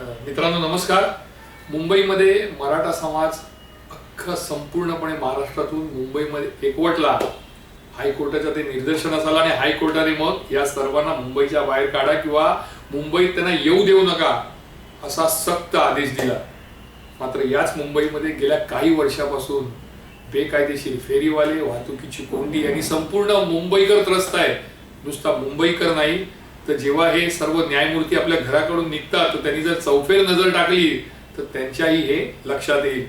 मित्रांनो नमस्कार. मुंबईमध्ये मराठा समाज अख्खा संपूर्णपणे महाराष्ट्रातून मुंबईमध्ये एकवटला. हायकोर्टाच्या ते निदर्शनास आलं आणि हायकोर्टाने मग या सर्वांना मुंबईच्या बाहेर काढा किंवा मुंबईत त्यांना येऊ देऊ नका असा सक्त आदेश दिला. मात्र याच मुंबईमध्ये गेल्या काही वर्षापासून बेकायदेशीर फेरीवाले वाहतुकीची कोंडी आणि संपूर्ण मुंबईकर त्रस्त आहे. नुसता मुंबईकर नाही तर जेव्हा हे सर्व न्यायमूर्ती आपल्या घराकडून निघतात तर त्यांनी जर चौफेर नजर टाकली तर त्यांच्याही हे लक्षात येईल.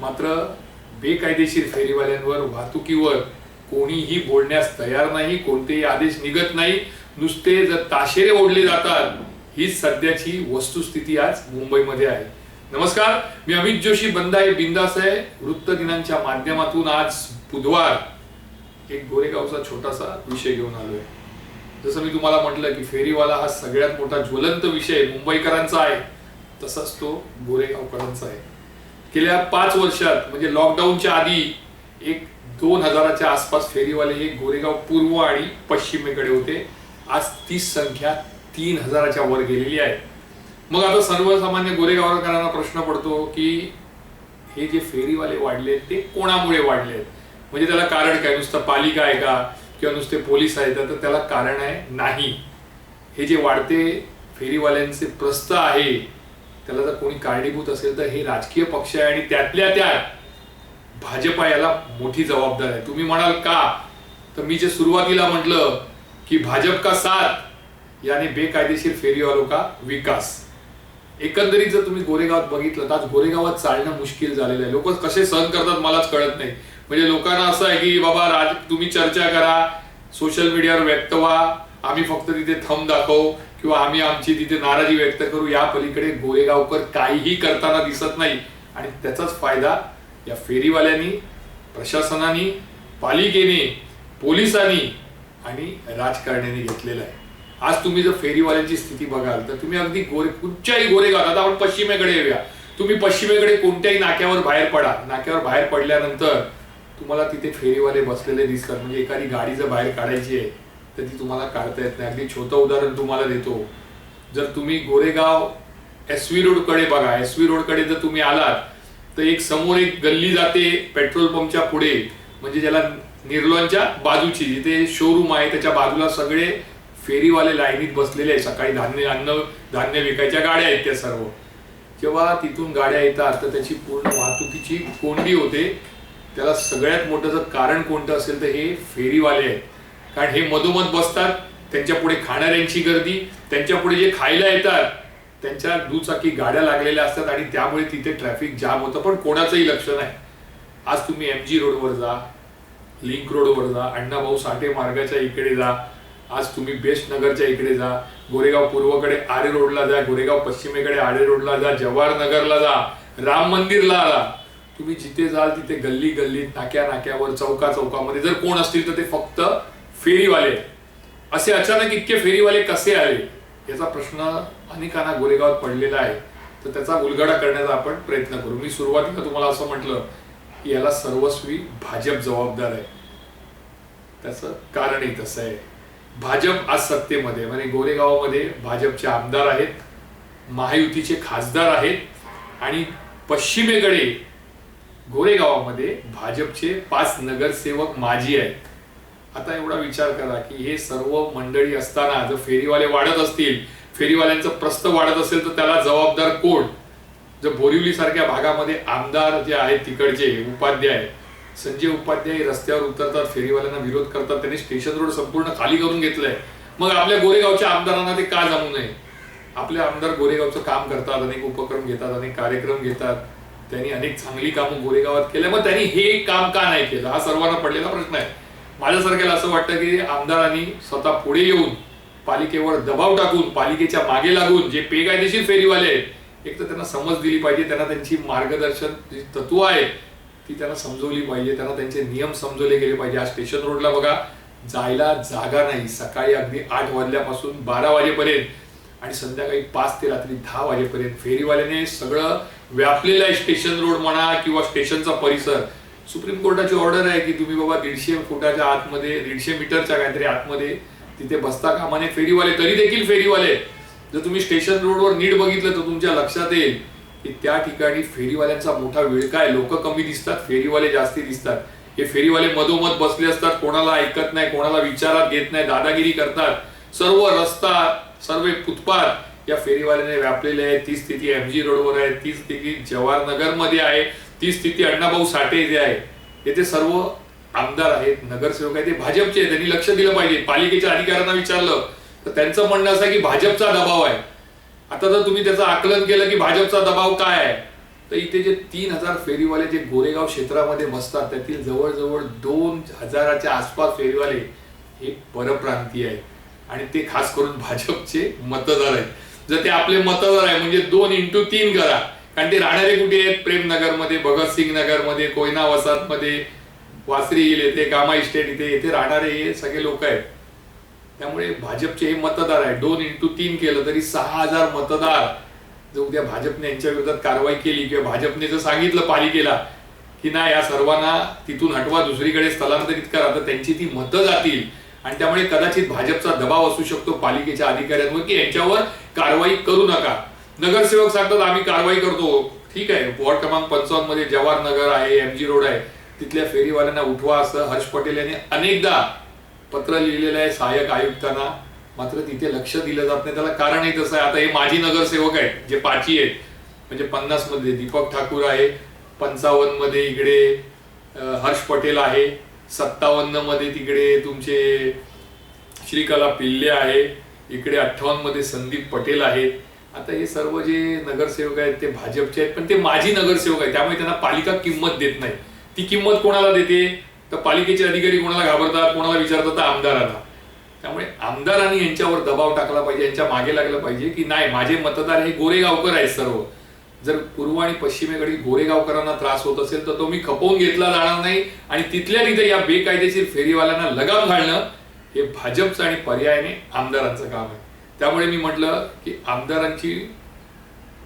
मात्र बेकायदेशीर फेरीवाल्यांवर वाहतुकीवर कोणीही बोलण्यास तयार नाही कोणतेही आदेश निघत नाही. नुसते जर ताशेरे ओढले जातात ही सध्याची वस्तुस्थिती आज मुंबईमध्ये आहे. नमस्कार मी अमित जोशी बंदाय बिंदास आहे. वृत्त दिनांच्या माध्यमातून आज बुधवार एक गोरेगावचा छोटासा विषय घेऊन आलोय. जसं मी तुम्हाला म्हटलं की फेरीवाला हा सगळ्यात मोठा ज्वलंत विषय मुंबईकरांचा आहे तसाच तो गोरेगावकरांचा आहे. गेल्या पाच वर्षात म्हणजे लॉकडाऊनच्या आधी एक दोन हजाराच्या आसपास फेरीवाले हे गोरेगाव पूर्व आणि पश्चिमेकडे होते. आज ती संख्या तीन हजाराच्या वर गेलेली आहे. मग आता सर्वसामान्य गोरेगावकरांना प्रश्न पडतो की हे जे फेरीवाले वाढले ते कोणामुळे वाढले म्हणजे त्याला कारण काय? नुसतं पालिका आहे का? किंवा नुसते पोलीस आहेत तर त्याला कारण आहे नाही. हे जे वाढते फेरीवाल्यांचे प्रस्थ आहे त्याला जर कोणी कारणीभूत असेल तर हे राजकीय पक्ष आहे आणि त्यातल्या त्यात भाजपा याला मोठी जबाबदार आहे. तुम्ही म्हणाल का? तर मी जे सुरुवातीला म्हटलं की भाजप का साथ याने बेकायदेशीर फेरीवालो का विकास. एकंदरीत जर तुम्ही गोरेगावात बघितलं तर आज गोरेगावात चालणं मुश्किल झालेलं आहे. लोक कसे सहन करतात मलाच कळत नाही. म्हणजे लोकांना असं आहे की बाबा राज तुम्ही चर्चा करा सोशल मीडियावर व्यक्त व्हा आम्ही फक्त तिथे थंब दाखवू किंवा आम्ही आमची तिथे नाराजी व्यक्त करू या पलीकडे गोरेगावकर काहीही करताना दिसत नाही. आणि त्याचाच फायदा या फेरीवाल्यांनी प्रशासनाने पालिकेने पोलिसांनी आणि राजकारण्याने घेतलेला आहे. आज तुम्ही जर फेरीवाल्यांची स्थिती बघाल तर तुम्ही अगदी गोरे कुठच्याही गोरेगाव आता आपण पश्चिमेकडे येऊया. तुम्ही पश्चिमेकडे कोणत्याही नाक्यावर बाहेर पडा. नाक्यावर बाहेर पडल्यानंतर तुम्हाला तिथे फेरीवाले बसलेले दिसतात. म्हणजे एखादी गाडी जर बाहेर काढायची आहे तर ती तुम्हाला काढता येत नाही. अगदी छोटं उदाहरण तुम्हाला देतो. जर तुम्ही गोरेगाव एस व्ही रोडकडे बघा एस व्ही रोडकडे जर तुम्ही आलात तर एक समोर एक गल्ली जाते पेट्रोल पंपच्या पुढे. म्हणजे ज्याला निर्लॉनच्या बाजूची जिथे शोरूम आहे त्याच्या बाजूला सगळे फेरीवाले लाईनीत बसलेले आहे सकाळी धान्य अन्न धान्य विकायच्या गाड्या आहेत त्या सर्व. जेव्हा तिथून गाड्या येतात तर त्याची पूर्ण वाहतुकीची कोंडी होते. त्याला सगळ्यात मोठं जर कारण कोणतं असेल तर हे फेरीवाले आहेत. कारण हे मधोमध बसतात त्यांच्या पुढे खाणाऱ्यांची गर्दी त्यांच्या पुढे जे खायला येतात त्यांच्या दुचाकी गाड्या लागलेल्या असतात आणि त्यामुळे तिथे ट्रॅफिक जाम होतं. पण कोणाचंही लक्ष नाही. आज तुम्ही एम जी रोडवर जा लिंक रोडवर जा अण्णाभाऊ साठे मार्गाच्या इकडे जा आज तुम्ही बेस्ट नगरच्या इकडे जा गोरेगाव पूर्वकडे आरे रोडला जा गोरेगाव पश्चिमेकडे आरे रोडला जा जवाहर नगरला जा राम मंदिरला आला तुम्ही जिथे जाल तिथे गल्ली गल्ली नाक्या नाक्यावर चौका चौकामध्ये जर कोण असतील तर ते फक्त फेरीवाले असे अचानक इतके फेरीवाले कसे आले? याचा प्रश्न अनेकांना गोरेगावात पडलेला आहे. तर त्याचा उलगडा करण्याचा आपण प्रयत्न करू. मी सुरुवातीला तुम्हाला असं म्हटलं की याला सर्वस्वी भाजप जबाबदार आहे. त्याचं कारणही तसं आहे. भाजप आज सत्तेमध्ये म्हणजे गोरेगावामध्ये भाजपचे आमदार आहेत महायुतीचे खासदार आहेत आणि पश्चिमेकडे गोरेगावामध्ये भाजपचे पाच नगरसेवक माजी आहेत. आता एवढा विचार करा की हे सर्व मंडळी असताना जर फेरीवाले वाढत असतील फेरीवाल्यांचं प्रस्त वाढत असेल तर त्याला जबाबदार कोण? जर बोरिवली सारख्या भागामध्ये आमदार जे आहेत तिकडचे उपाध्याय संजय उपाध्याय रस्त्यावर उतरतात फेरीवाल्यांना विरोध करतात त्यांनी स्टेशन रोड संपूर्ण खाली करून घेतलंय. मग आपल्या गोरेगावच्या आमदारांना ते का जमू नये? आपले आमदार गोरेगावचं काम करतात अनेक उपक्रम घेतात अनेक कार्यक्रम घेतात. त्यांनी अनेक चांगली कामं गोरेगावात केल्या मग त्यांनी हे काम का नाही केलं? हा सर्वांना पडलेला प्रश्न आहे. माझ्यासारख्याला असं वाटतं की आमदारांनी स्वतः पुढे येऊन पालिकेवर दबाव टाकून पालिकेच्या मागे लागून जे बेकायदेशीर फेरीवाले आहेत एक तर त्यांना समज दिली पाहिजे त्यांना त्यांची मार्गदर्शन जी तत्व आहे ती त्यांना समजवली पाहिजे त्यांना त्यांचे नियम समजवले गेले पाहिजे. आज स्टेशन रोडला बघा जायला जागा नाही. सकाळी अगदी आठ वाजल्यापासून बारा वाजेपर्यंत आणि संध्याकाळी पाच ते रात्री दहा वाजेपर्यंत फेरीवाल्याने सगळं व्यापलेलं आहे स्टेशन रोड म्हणा किंवा स्टेशनचा परिसर. सुप्रीम कोर्टाची ऑर्डर आहे की तुम्ही बाबा दीडशे फुटाच्या आतमध्ये दीडशे मीटरच्या काहीतरी आतमध्ये तिथे बसता कामाने फेरीवाले तरी देखील फेरीवाले. जर तुम्ही स्टेशन रोडवर नीट बघितलं तर तुमच्या लक्षात येईल की त्या ठिकाणी फेरीवाल्यांचा मोठा विळका आहे. लोक कमी दिसतात फेरीवाले जास्ती दिसतात. हे फेरीवाले मधोमध बसले असतात कोणाला ऐकत नाही कोणाला विचारात घेत नाही दादागिरी करतात. सर्व रस्ता सर्व फुटपाथ या फेरीवाल्याने व्यापलेले आहे. ती स्थिती एम जी रोडवर आहे. ती स्थिती जवाहरनगरमध्ये आहे. ती स्थिती अण्णाभाऊ साठे येथे आहे. येथे सर्व आमदार आहेत नगरसेवक आहेत. ते भाजपचे आहेत. त्यांनी लक्ष दिलं पाहिजे. पालिकेच्या अधिकाऱ्यांना विचारलं. तर त्यांचं म्हणणं असं की भाजपचा दबाव आहे. आता जर तुम्ही त्याचं आकलन केलं की भाजपचा दबाव काय आहे तर इथे जे तीन हजार फेरीवाले जे गोरेगाव क्षेत्रामध्ये बसतात त्यातील जवळजवळ दोन हजाराच्या आसपास फेरीवाले हे परप्रांतीय आहेत. आणि ते खास करून भाजपचे मतदार आहेत. जर ते आपले मतदार आहे म्हणजे दोन इंटू तीन करा. कारण ते राहणारे कुठे आहेत? प्रेमनगरमध्ये भगतसिंग नगरमध्ये कोयना वसाहतमध्ये वासरी हिल येथे गामा इस्टेट इथे येथे राहणारे हे सगळे लोक आहेत. त्यामुळे भाजपचे हे मतदार आहे दोन इंटू तीन केलं तरी सहा हजार मतदार जर उद्या भाजपने यांच्या विरोधात कारवाई केली किंवा भाजपने जर सांगितलं पालिकेला की नाही या सर्वांना तिथून हटवा दुसरीकडे स्थलांतरित करा तर त्यांची ती मतं जातील. आणि त्यामुळे कदाचित भाजपचा दबाव असू शकतो पालिकेच्या अधिकाऱ्यांवर की यांच्यावर कारवाई करू नका. नगरसेवक सांगतात आम्ही कारवाई करतो. ठीक आहे वॉर्ड क्रमांक पंचावन्नमध्ये जवाहर नगर आहे एम जी रोड आहे. तिथल्या फेरीवाल्यांना उठवा असं हर्ष पटेल यांनी अनेकदा पत्र लिहिलेलं आहे सहाय्यक आयुक्तांना. मात्र तिथे लक्ष दिलं जात नाही. त्याला कारणही तसं आहे? आता हे माजी नगरसेवक आहेत जे पाची आहेत. म्हणजे पन्नासमध्ये दीपक ठाकूर आहे पंचावन्नमध्ये इकडे हर्ष पटेल आहे. सत्तावन्नमध्ये तिकडे तुमचे श्रीकला पिल्ले आहे इकडे अठ्ठावन्नमध्ये संदीप पटेल आहेत आता हे सर्व जे नगरसेवक आहेत ते भाजपचे आहेत पण ते माजी नगरसेवक आहेत त्यामुळे त्यांना पालिका किंमत देत नाही. ती किंमत कोणाला देते? तर पालिकेचे अधिकारी कोणाला घाबरतात कोणाला विचारतात? तर आमदारांना. त्यामुळे आमदारांनी यांच्यावर दबाव टाकला पाहिजे यांच्या मागे लागलं पाहिजे की नाही माझे मतदार हे गोरेगावकर आहेत सर्व. जर पूर्व आणि पश्चिमेकडील गोरेगावकरांना त्रास होत असेल तर तो मी खपवून घेतला जाणार नाही आणि तिथल्या तिथे या बेकायदेशीर फेरीवाल्यांना लगाम घालणं हे भाजपचं आणि पर्यायाने आमदारांचं काम आहे. त्यामुळे मी म्हटलं की आमदारांची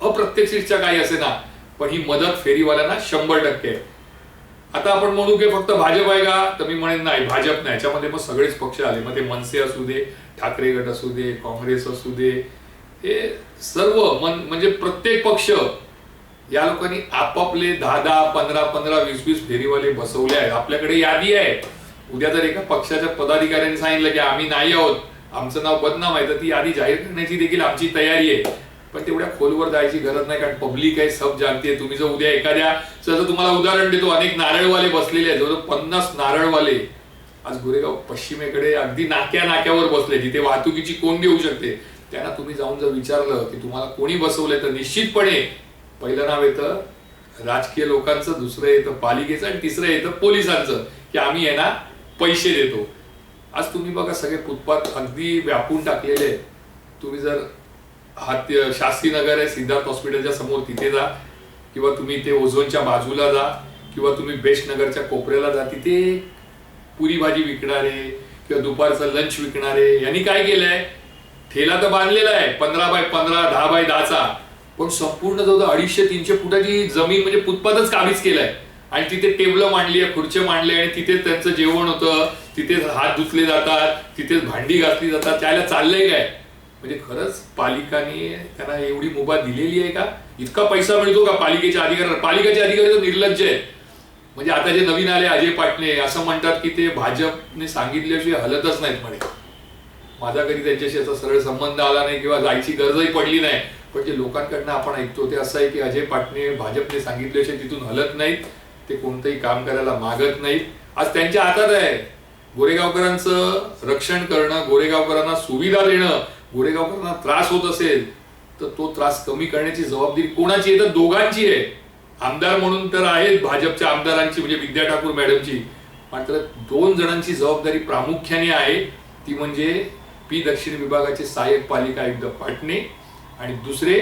अप्रत्यक्षिच्छा काही असे ना पण ही मदत फेरीवाल्यांना शंभर टक्के आहे. आता आपण म्हणू की फक्त भाजप आहे का? तर मी म्हणेन नाही भाजप नाही. याच्यामध्ये मग सगळेच पक्ष आले. मग ते मनसे असू दे ठाकरे गट असू दे काँग्रेस असू दे हे सर्व मन म्हणजे प्रत्येक पक्ष या लोकांनी आपापले दहा दहा पंधरा पंधरा वीस वीस फेरीवाले बसवले आहेत. आपल्याकडे यादी आहे. उद्या जर एका पक्षाच्या पदाधिकाऱ्यांनी सांगितलं की आम्ही नाही आहोत आमचं नाव बदनाम आहे तर ती यादी जाहीर करण्याची देखील आमची तयारी आहे. पण तेवढ्या खोलवर जायची गरज नाही कारण पब्लिक आहे सब जानते तुम्ही जर उद्या एखाद्या जसं तुम्हाला उदाहरण देतो. अनेक नारळवाले बसलेले आहेत. जवळजवळ पन्नास नारळवाले आज गुरेगाव पश्चिमेकडे अगदी नाक्या नाक्यावर बसले जिथे वाहतुकीची कोंडी होऊ शकते? त्यांना तुम्ही जाऊन जर विचारलं की तुम्हाला कोणी बसवलंय तर निश्चितपणे पहिलं नाव येतं राजकीय लोकांचं दुसरं येतं पालिकेचं आणि तिसरं येतं पोलिसांचं की आम्ही यांना पैसे देतो. आज तुम्ही बघा सगळे फुटपाथ अगदी व्यापून टाकलेले आहेत. तुम्ही जर हात शास्त्री नगर आहे सिद्धार्थ हॉस्पिटलच्या समोर तिथे जा किंवा तुम्ही ते ओझोनच्या बाजूला जा किंवा तुम्ही बेस्ट नगरच्या कोपऱ्याला जा तिथे पुरी भाजी विकणारे किंवा दुपारचं लंच विकणारे यांनी काय केलंय? ठेला तर बांधलेला आहे पंधरा बाय पंधरा दहा बाय दहाचा. पण संपूर्ण जवळ अडीचशे तीनशे फुटाची जमीन म्हणजे फुटपाथच काबीज केलाय. आणि तिथे टेबलं मांडली आहे खुर्चे मांडले आणि तिथे त्यांचं जेवण होतं तिथे हात धुतले जातात तिथेच भांडी घातली जातात त्याला चाललंय काय म्हणजे खरंच पालिकाने त्यांना एवढी मुभा दिलेली आहे का? इतका पैसा मिळतो का पालिकेच्या अधिकारी पालिकेचे अधिकारी तर निर्लज्ज आहे म्हणजे आता जे नवीन आले अजय पाटणे असं म्हणतात की ते भाजपने सांगितल्याशिवाय हलतच नाहीत म्हणे. माझा कधी त्यांच्याशी असा सरळ संबंध आला नाही किंवा जायची गरजही पडली नाही. पण जे लोकांकडनं आपण ऐकतो ते असं आहे की अजय पाटणे भाजपने सांगितल्याशिवाय तिथून हलत नाहीत. ते कोणतंही काम करायला मागत नाहीत. आज त्यांच्या हातात आहे. गोरेगावकरांचं रक्षण करणं गोरेगावकरांना सुविधा देणं गोरेगावकरांना त्रास होत असेल तर तो त्रास कमी करण्याची जबाबदारी कोणाची आहे? तर दोघांची आहे. आमदार म्हणून तर आहेत भाजपच्या आमदारांची म्हणजे विद्या ठाकूर मॅडमची. मात्र दोन जणांची जबाबदारी प्रामुख्याने आहे. ती म्हणजे पी दक्षिण विभागाचे सहाय्यक पालिका आयुक्त पाटणे आणि दुसरे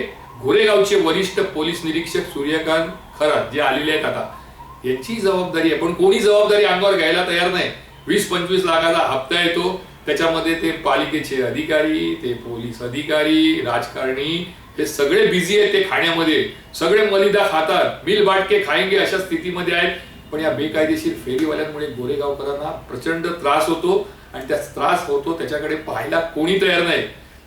गोरेगावचे वरिष्ठ पोलीस निरीक्षक सूर्यकांत खरात जे आलेले आहेत आता. याची जबाबदारी आहे. पण कोणी जबाबदारी अंगावर घ्यायला तयार नाही. वीस पंचवीस लाखाचा हप्ता येतो. त्याच्यामध्ये ते पालिकेचे अधिकारी ते पोलीस अधिकारी राजकारणी हे सगळे बिझी आहेत ते खाण्यामध्ये. सगळे मलिदा खातात. बिल बाटके खाएंगे अशा स्थितीमध्ये आहेत. पण या बेकायदेशीर फेरीवाल्यांमुळे गोरेगावकरांना प्रचंड त्रास होतो. आणि त्या त्रास होतो त्याच्याकडे पाहायला कोणी तयार नाही.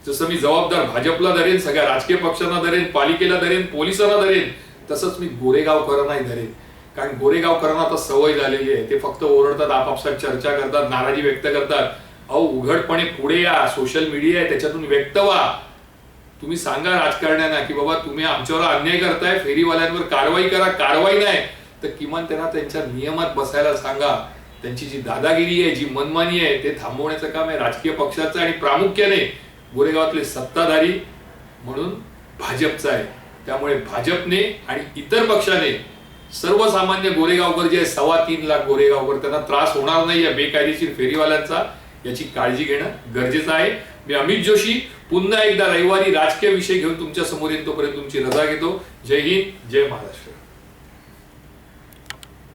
जसं मी जबाबदार भाजपला धरेन सगळ्या राजकीय पक्षांना धरेन पालिकेला धरेन पोलिसांना धरेन तसंच मी गोरेगावकरांनाही धरेन. कारण गोरेगावकरांना आता सवय झालेली आहे. ते फक्त ओरडतात आपापसात चर्चा करतात नाराजी व्यक्त करतात. अहो उघडपणे पुढे या सोशल मीडिया आहे त्याच्यातून व्यक्त व्हा. तुम्ही सांगा राजकारण्यांना की बाबा तुम्ही आमच्यावर अन्याय करताय फेरीवाल्यांवर कारवाई करा कारवाई नाही. तर किमान त्यांना त्यांच्या नियमात बसायला सांगा. त्यांची जी दादागिरी आहे जी मनमानी आहे ते थांबवण्याचं काम आहे राजकीय पक्षाचं आणि प्रामुख्याने गोरेगावातले सत्ताधारी म्हणून भाजपचं आहे. त्यामुळे भाजपने आणि इतर पक्षाने सर्वसामान्य गोरेगावकर जे आहे, सव्वा तीन लाख गोरेगावकर त्यांना त्रास होणार नाही या बेकायदेशीर फेरीवाल्यांचा याची काळजी घेणं गरजेचं आहे. मी अमित जोशी पुन्हा एकदा रविवारी राजकीय विषय घेऊन तुमच्यासमोर येईन तोपर्यंत तुमची रजा घेतो. जय हिंद जय महाराष्ट्र.